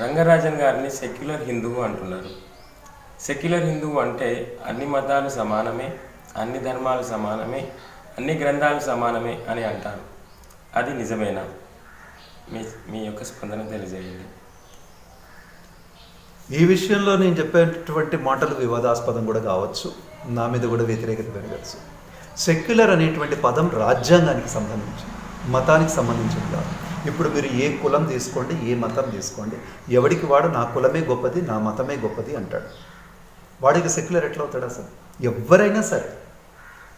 రంగరాజన్ గారిని సెక్యులర్ హిందువు అంటున్నారు. సెక్యులర్ హిందువు అంటే అన్ని మతాలు సమానమే అన్ని ధర్మాలు సమానమే అన్ని గ్రంథాలు సమానమే అని అంటారు. అది నిజమేనా? మీ మీ యొక్క స్పందన తెలియజేయండి. ఈ విషయంలో నేను చెప్పేటువంటి మాటలు వివాదాస్పదం కూడా కావచ్చు. నా మీద కూడా వ్యతిరేకత పెరగచ్చు. సెక్యులర్ అనేటువంటి పదం రాజ్యాంగానికి సంబంధించింది మతానికి సంబంధించింది కాదు. ఇప్పుడు మీరు ఏ కులం తీసుకోండి ఏ మతం తీసుకోండి ఎవడికి వాడు నా కులమే గొప్పది నా మతమే గొప్పది అంటాడు. వాడికి సెక్యులర్ ఎట్లా అవుతాడు అసలు? ఎవరైనా సరే.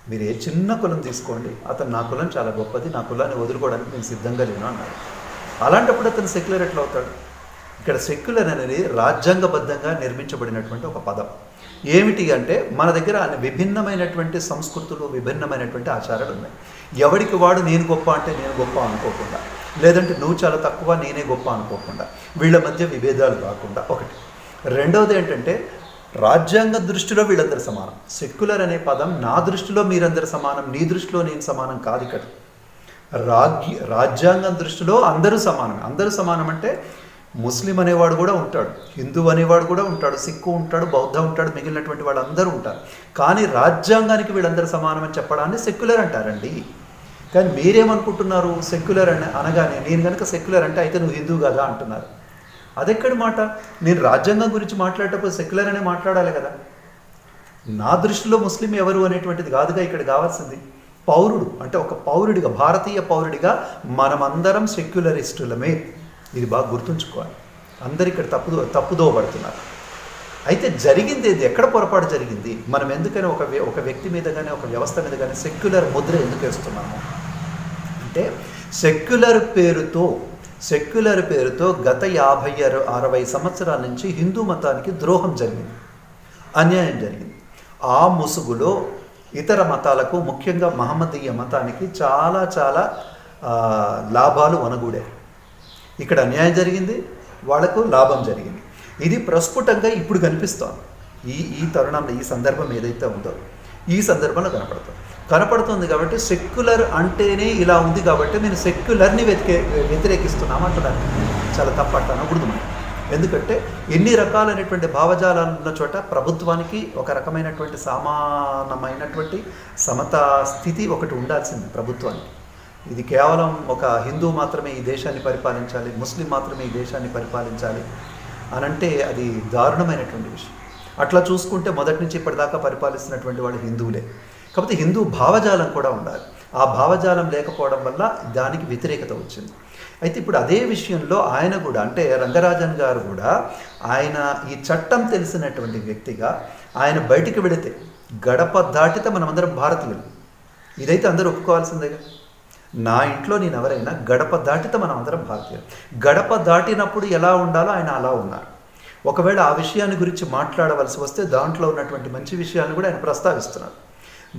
మీరు ఏ చిన్న కులం తీసుకోండి అతను నా కులం చాలా గొప్పది నా కులాన్ని వదులుకోవడానికి నేను సిద్ధంగా లేను అన్నాడు. అలాంటప్పుడు అతను సెక్యులర్ ఎట్లా అవుతాడు? ఇక్కడ సెక్యులర్ అనేది రాజ్యాంగబద్ధంగా నిర్మించబడినటువంటి ఒక పదం. ఏమిటి అంటే మన దగ్గర విభిన్నమైనటువంటి సంస్కృతులు విభిన్నమైనటువంటి ఆచారాలు ఉన్నాయి. ఎవడికి వాడు నేను గొప్ప అంటే నేను గొప్ప అనుకోకుండా. లేదంటే నువ్వు చాలా తక్కువ నేనే గొప్ప అనుకోకుండా. వీళ్ళ మధ్య విభేదాలు కాకుండా. ఒకటి. రెండవది ఏంటంటే రాజ్యాంగ దృష్టిలో వీళ్ళందరూ సమానం. సెక్యులర్ అనే పదం నా దృష్టిలో మీరందరూ సమానం నీ దృష్టిలో నేను సమానం కాదు ఇక్కడ. రాజ్య రాజ్యాంగం దృష్టిలో అందరూ సమానం అందరూ సమానం అంటే ముస్లిం అనేవాడు కూడా ఉంటాడు హిందూ అనేవాడు కూడా ఉంటాడు సిక్కు ఉంటాడు బౌద్ధ ఉంటాడు మిగిలినటువంటి వాళ్ళందరూ ఉంటారు. కానీ రాజ్యాంగానికి వీళ్ళందరూ సమానం అని చెప్పడాన్ని సెక్యులర్ అంటారండి. కానీ మీరేమనుకుంటున్నారు? సెక్యులర్ అని అనగానే నేను కనుక సెక్యులర్ అంటే అయితే నువ్వు హిందూ కదా అంటున్నారు. అదెక్కడి మాట? నేను రాజ్యాంగం గురించి మాట్లాడేటప్పుడు సెక్యులర్ అనే మాట్లాడాలి కదా. నా దృష్టిలో ముస్లిం ఎవరు అనేటువంటిది కాదుగా ఇక్కడ కావాల్సింది. పౌరుడు అంటే ఒక పౌరుడిగా భారతీయ పౌరుడిగా మనమందరం సెక్యులరిస్టులమే ఇది బాగా గుర్తుంచుకోవాలి. అందరు ఇక్కడ తప్పుదో తప్పుదోవబడుతున్నారు అయితే జరిగింది ఏది? ఎక్కడ పొరపాటు జరిగింది? మనం ఎందుకని ఒక వ్య- ఒక వ్యక్తి మీద కానీ ఒక వ్యవస్థ మీద కానీ సెక్యులర్ ముద్ర ఎందుకు వేస్తున్నాము? అంటే సెక్యులర్ పేరుతో సెక్యులర్ పేరుతో గత యాభై అరవై సంవత్సరాల నుంచి హిందూ మతానికి ద్రోహం జరిగింది అన్యాయం జరిగింది. ఆ ముసుగులో ఇతర మతాలకు ముఖ్యంగా మహమ్మదీయ మతానికి చాలా చాలా లాభాలు వనగూడాయి. ఇక్కడ అన్యాయం జరిగింది వాళ్ళకు లాభం జరిగింది. ఇది ప్రస్ఫుటంగా ఇప్పుడు కనిపిస్తోంది. ఈ ఈ తరుణంలో ఈ సందర్భం ఏదైతే ఉందో ఈ సందర్భంలో కనపడుతుంది. కనపడుతుంది కాబట్టి సెక్యులర్ అంటేనే ఇలా ఉంది కాబట్టి నేను సెక్యులర్ని వెతికే వ్యతిరేకిస్తున్నాము అంటున్నాను చాలా తప్పట్టాను అనకూడదు మనం ఎందుకంటే ఎన్ని రకాలైనటువంటి భావజాలాలు ఉన్న చోట ప్రభుత్వానికి ఒక రకమైనటువంటి సమానమైనటువంటి సమతా స్థితి ఒకటి ఉండాల్సింది ప్రభుత్వానికి. ఇది కేవలం ఒక హిందూ మాత్రమే ఈ దేశాన్ని పరిపాలించాలి ముస్లిం మాత్రమే ఈ దేశాన్ని పరిపాలించాలి అని అంటే అది దారుణమైనటువంటి విషయం. అట్లా చూసుకుంటే మొదటి నుంచి ఇప్పటిదాకా పరిపాలిస్తున్నటువంటి వాళ్ళు హిందువులే. కాకపోతే హిందూ భావజాలం కూడా ఉండాలి. ఆ భావజాలం లేకపోవడం వల్ల దానికి వ్యతిరేకత వచ్చింది. అయితే ఇప్పుడు అదే విషయంలో ఆయన కూడా అంటే రంగరాజన్ గారు కూడా ఆయన ఈ చట్టం తెలిసినటువంటి వ్యక్తిగా ఆయన బయటికి వెళితే గడప దాటితే మనమందరం భారతీయులు. ఇదైతే అందరూ ఒప్పుకోవాల్సిందేగా? నా ఇంట్లో నేను ఎవరైనా గడప దాటితే మనం అందరం భారతీయులు. గడప దాటినప్పుడు ఎలా ఉండాలో ఆయన అలా ఉన్నారు. ఒకవేళ ఆ విషయాన్ని గురించి మాట్లాడవలసి వస్తే దాంట్లో ఉన్నటువంటి మంచి విషయాన్ని కూడా ఆయన ప్రస్తావిస్తున్నారు.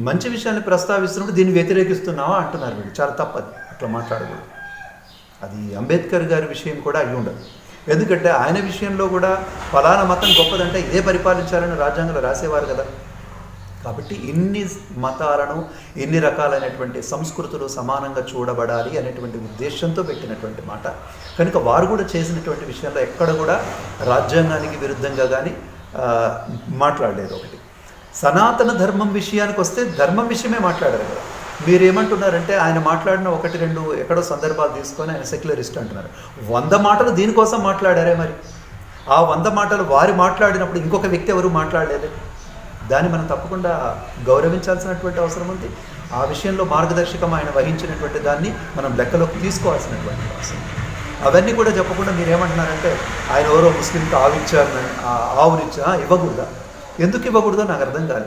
మంచి విషయాన్ని ప్రస్తావిస్తున్నప్పుడు దీన్ని వ్యతిరేకిస్తున్నావా అంటున్నారు వీళ్ళు. చాలా తప్పది అట్లా మాట్లాడకూడదు. అది అంబేద్కర్ గారి విషయం కూడా అయి ఉండదు. ఎందుకంటే ఆయన విషయంలో కూడా ఫలానా మతం గొప్పదంటే ఇదే పరిపాలించాలని రాజ్యాంగంలో రాసేవారు కదా. కాబట్టి ఇన్ని మతాలను ఇన్ని రకాలైనటువంటి సంస్కృతులు సమానంగా చూడబడాలి అనేటువంటి ఉద్దేశంతో పెట్టినటువంటి మాట. కనుక వారు కూడా చేసినటువంటి విషయంలో ఎక్కడ కూడా రాజ్యాంగానికి విరుద్ధంగా కానీ మాట్లాడలేదు ఒకటి. సనాతన ధర్మం విషయానికి వస్తే ధర్మం విషయమే మాట్లాడారు కదా మీరేమంటున్నారంటే ఆయన మాట్లాడిన ఒకటి రెండు ఎక్కడో సందర్భాలు తీసుకొని ఆయన సెక్యులరిస్ట్ అంటున్నారు. వంద మాటలు దీనికోసం మాట్లాడారే మరి? ఆ వంద మాటలు వారు మాట్లాడినప్పుడు ఇంకొక వ్యక్తి ఎవరు మాట్లాడలేదు? దాన్ని మనం తప్పకుండా గౌరవించాల్సినటువంటి అవసరం ఉంది. ఆ విషయంలో మార్గదర్శకం ఆయన వహించినటువంటి దాన్ని మనం లెక్కలోకి తీసుకోవాల్సినటువంటి అవసరం అవన్నీ కూడా చెప్పకుండా మీరేమంటున్నారంటే ఆయన ఎవరో ముస్లింకి ఆవిచ్చారు ఆవునిచ్చా ఇవ్వకూడదా? ఎందుకు ఇవ్వకూడదో నాకు అర్థం కాదు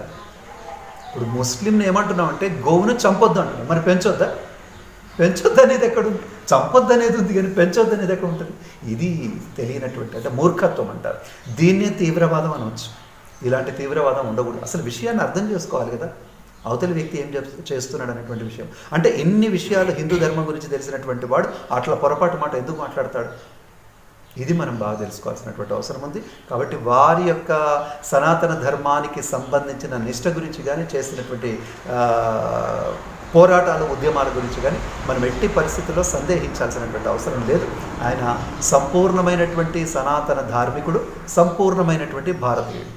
ఇప్పుడు ముస్లింని ఏమంటున్నాం అంటే గోవును చంపొద్దు అంటున్నాం. మరి పెంచొద్దా? పెంచొద్దు అనేది ఎక్కడ ఉంది? చంపొద్దు అనేది ఉంది కానీ పెంచొద్దు అనేది ఎక్కడ ఉంటుంది? ఇది తెలియనటువంటి అంటే మూర్ఖత్వం అంటారు. దీన్నే తీవ్రవాదం అనవచ్చు. ఇలాంటి తీవ్రవాదం ఉండకూడదు. అసలు విషయాన్ని అర్థం చేసుకోవాలి కదా. అవతలి వ్యక్తి ఏం చేస్తున్నాడు అనేటువంటి విషయం. అంటే ఎన్ని విషయాలు హిందూ ధర్మం గురించి తెలిసినటువంటి వాడు అట్లా పొరపాటు మాట ఎందుకు మాట్లాడతాడు? ఇది మనం బాగా తెలుసుకోవాల్సినటువంటి అవసరం ఉంది. కాబట్టి వారి యొక్క సనాతన ధర్మానికి సంబంధించిన నిష్ట గురించి కానీ చేసినటువంటి పోరాటాలు ఉద్యమాల గురించి కానీ మనం ఎట్టి పరిస్థితుల్లో సందేహించాల్సినటువంటి అవసరం లేదు. ఆయన సంపూర్ణమైనటువంటి సనాతన ధార్మికుడు సంపూర్ణమైనటువంటి భారతీయుడు.